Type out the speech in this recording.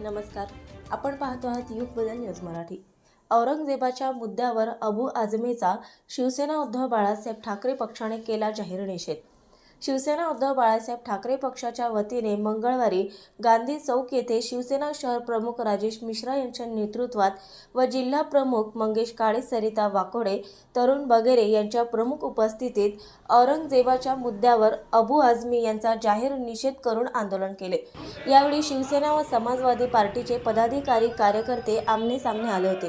नमस्कार. आपण पाहतो आहात युग बदल न्यूज मराठी. औरंगजेबाच्या मुद्द्यावर अबू आझमीचा शिवसेना उद्धव बाळासाहेब ठाकरे पक्षाने केला जाहीर निषेध. शिवसेना उद्धव बाळासाहेब ठाकरे पक्षाच्या वतीने मंगळवारी गांधी चौक येथे शिवसेना शहर प्रमुख राजेश मिश्रा यांच्या नेतृत्वात व जिल्हा प्रमुख मंगेश काळे सरिता वाकोडे तरुण बगेरे यांच्या प्रमुख उपस्थितीत औरंगजेबाच्या मुद्द्यावर अबू आझमी यांचा जाहीर निषेध करून आंदोलन केले. यावेळी शिवसेना व समाजवादी पार्टीचे पदाधिकारी कार्यकर्ते आमने सामने आले होते.